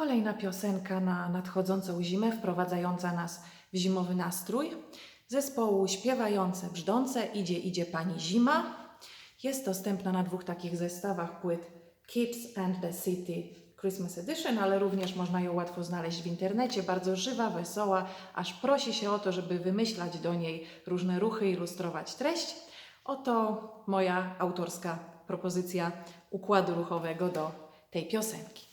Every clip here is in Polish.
Kolejna piosenka na nadchodzącą zimę, wprowadzająca nas w zimowy nastrój. Zespołu śpiewające, brzdące Idzie, idzie pani zima. Jest dostępna na dwóch takich zestawach płyt Kids and the City Christmas Edition, ale również można ją łatwo znaleźć w internecie. Bardzo żywa, wesoła, aż prosi się o to, żeby wymyślać do niej różne ruchy, ilustrować treść. Oto moja autorska propozycja układu ruchowego do tej piosenki.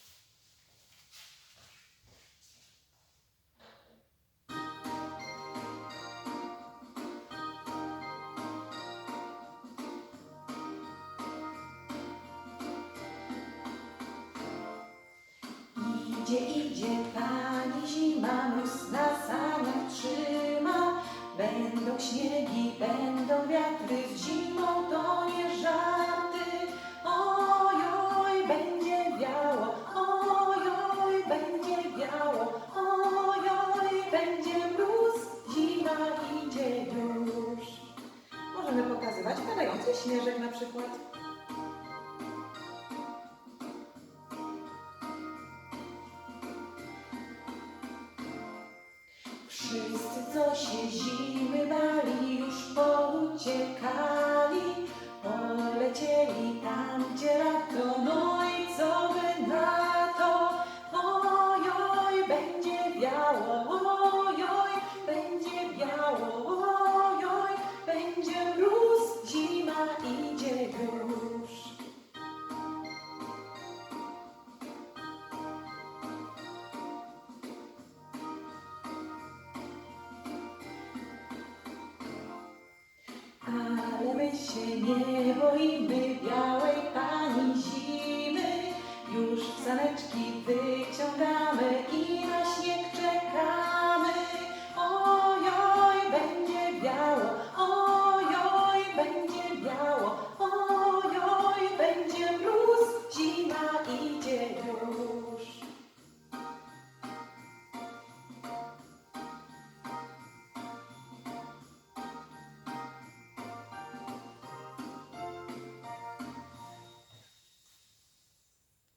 Idzie, idzie pani zima, mróz na saniach trzyma. Będą śniegi, będą wiatry, z zimą to nie żarty. Oj, oj, będzie wiało, oj, oj, będzie wiało, oj, oj, będzie mróz, zima idzie już. Możemy pokazywać padający śnieżek na przykład. Wszyscy, co się zimy bali, już pouciekali, polecieli tam, gdzie lato, no i co Ale my się nie boimy białej